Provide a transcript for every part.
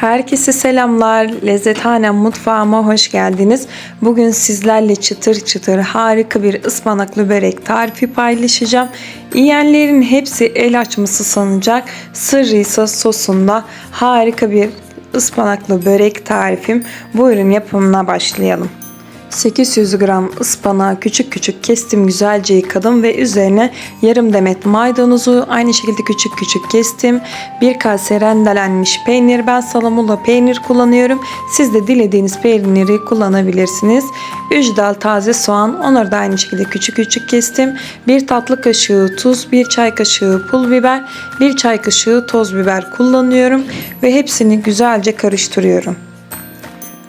Herkese selamlar. Lezzethanem mutfağıma hoş geldiniz. Bugün sizlerle çıtır çıtır harika bir ıspanaklı börek tarifi paylaşacağım. Yiyenlerin hepsi el açması sanacak. Sırrıysa sosunda harika bir ıspanaklı börek tarifim. Buyurun yapımına başlayalım. 800 gram ıspanağı küçük küçük kestim güzelce yıkadım ve üzerine yarım demet maydanozu aynı şekilde küçük küçük kestim. Bir kase rendelenmiş peynir ben salamula peynir kullanıyorum. Siz de dilediğiniz peyniri kullanabilirsiniz. 3 dal taze soğan onları da aynı şekilde küçük küçük kestim. Bir tatlı kaşığı tuz, bir çay kaşığı pul biber, bir çay kaşığı toz biber kullanıyorum ve hepsini güzelce karıştırıyorum.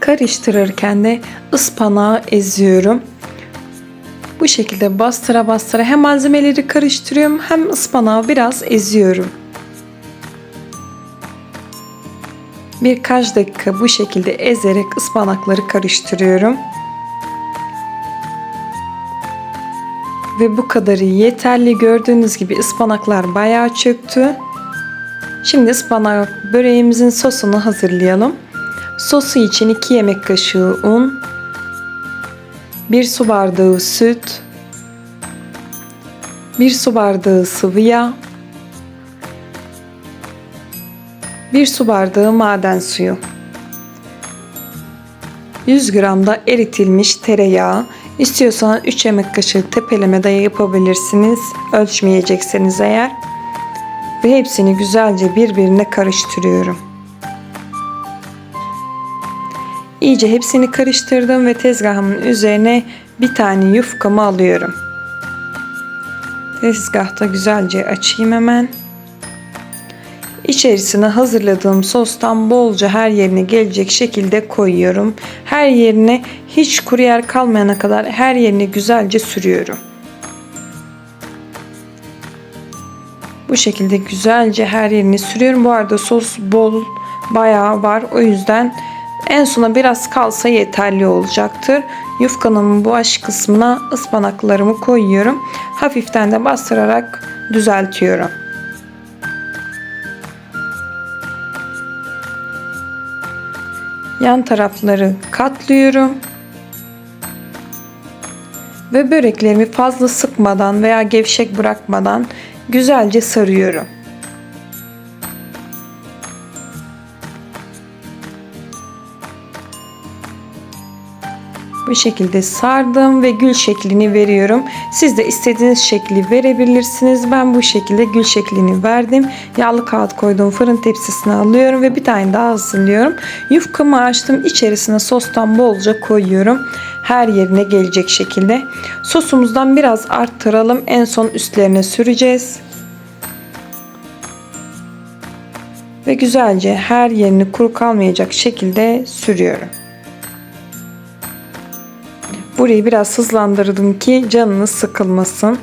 Karıştırırken de ıspanağı eziyorum. Bu şekilde bastıra bastıra hem malzemeleri karıştırıyorum hem ıspanağı biraz eziyorum. Birkaç dakika bu şekilde ezerek ıspanakları karıştırıyorum. Ve bu kadarı yeterli. Gördüğünüz gibi ıspanaklar bayağı çöktü. Şimdi ıspanak böreğimizin sosunu hazırlayalım. Sosu için 2 yemek kaşığı un, 1 su bardağı süt, 1 su bardağı sıvı yağ, 1 su bardağı maden suyu. 100 gram da eritilmiş tereyağı. İstiyorsanız 3 yemek kaşığı tepeleme de yapabilirsiniz. Ölçmeyecekseniz eğer. Ve hepsini güzelce birbirine karıştırıyorum. İyice hepsini karıştırdım ve tezgahımın üzerine bir tane yufkamı alıyorum. Tezgahta güzelce açayım hemen. İçerisine hazırladığım sostan bolca her yerine gelecek şekilde koyuyorum. Her yerine hiç kuru yer kalmayana kadar her yerine güzelce sürüyorum. Bu şekilde güzelce her yerini sürüyorum. Bu arada sos bol bayağı var. O yüzden en sona biraz kalsa yeterli olacaktır. Yufkanın bu aş kısmına ıspanaklarımı koyuyorum. Hafiften de bastırarak düzeltiyorum. Yan tarafları katlıyorum. Ve böreklerimi fazla sıkmadan veya gevşek bırakmadan güzelce sarıyorum. Bu şekilde sardım ve gül şeklini veriyorum. Siz de istediğiniz şekli verebilirsiniz. Ben bu şekilde gül şeklini verdim. Yağlı kağıt koyduğum fırın tepsisine alıyorum ve bir tane daha hazırlıyorum. Yufkamı açtım. İçerisine sostan bolca koyuyorum. Her yerine gelecek şekilde. Sosumuzdan biraz arttıralım. En son üstlerine süreceğiz. Ve güzelce her yerini kuru kalmayacak şekilde sürüyorum. Burayı biraz hızlandırdım ki canınız sıkılmasın.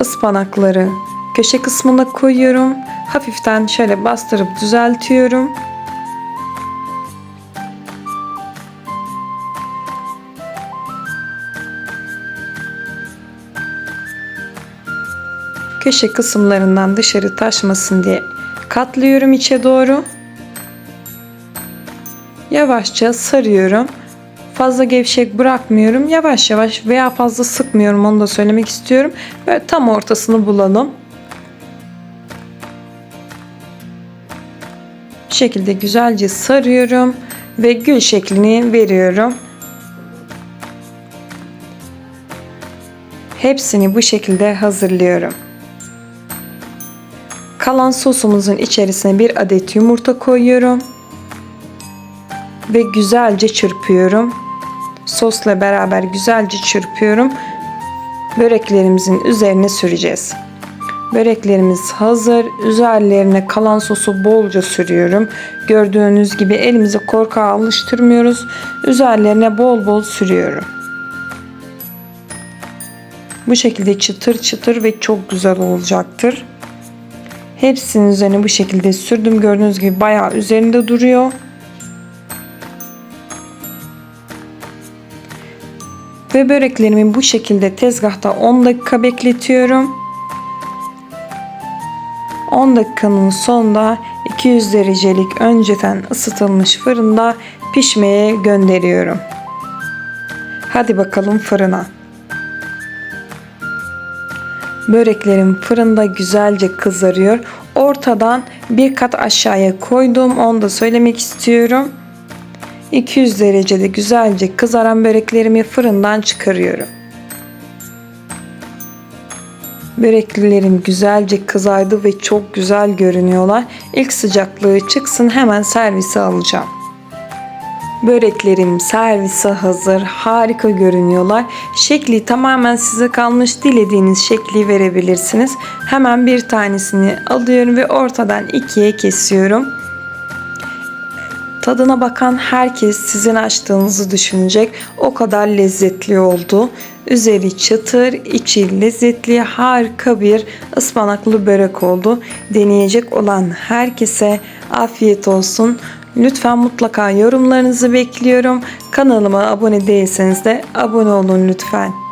Ispanakları köşe kısmına koyuyorum. Hafiften şöyle bastırıp düzeltiyorum. Köşe kısımlarından dışarı taşmasın diye katlıyorum içe doğru. Yavaşça sarıyorum. Fazla gevşek bırakmıyorum. Yavaş yavaş veya fazla sıkmıyorum onu da söylemek istiyorum. Ve tam ortasını bulalım. Bu şekilde güzelce sarıyorum ve gül şeklini veriyorum. Hepsini bu şekilde hazırlıyorum. Kalan sosumuzun içerisine bir adet yumurta koyuyorum ve güzelce çırpıyorum. Sosla beraber güzelce çırpıyorum. Böreklerimizin üzerine süreceğiz. Böreklerimiz hazır. Üzerlerine kalan sosu bolca sürüyorum. Gördüğünüz gibi elimizi korkağa alıştırmıyoruz. Üzerlerine bol bol sürüyorum. Bu şekilde çıtır çıtır ve çok güzel olacaktır. Hepsinin üzerine bu şekilde sürdüm. Gördüğünüz gibi bayağı üzerinde duruyor. Ve böreklerimi bu şekilde tezgahta 10 dakika bekletiyorum. 10 dakikanın sonunda 200 derecelik önceden ısıtılmış fırında pişmeye gönderiyorum. Hadi bakalım fırına. Böreklerim fırında güzelce kızarıyor. Ortadan bir kat aşağıya koydum. Onu da söylemek istiyorum. 200 derecede güzelce kızaran böreklerimi fırından çıkarıyorum. Böreklilerim güzelce kızardı ve çok güzel görünüyorlar. İlk sıcaklığı çıksın hemen servise alacağım. Böreklerim servise hazır. Harika görünüyorlar. Şekli tamamen size kalmış. Dilediğiniz şekli verebilirsiniz. Hemen bir tanesini alıyorum ve ortadan ikiye kesiyorum. Tadına bakan herkes sizin açtığınızı düşünecek. O kadar lezzetli oldu. Üzeri çıtır, içi lezzetli, harika bir ıspanaklı börek oldu. Deneyecek olan herkese afiyet olsun. Lütfen mutlaka yorumlarınızı bekliyorum. Kanalıma abone değilseniz de abone olun lütfen.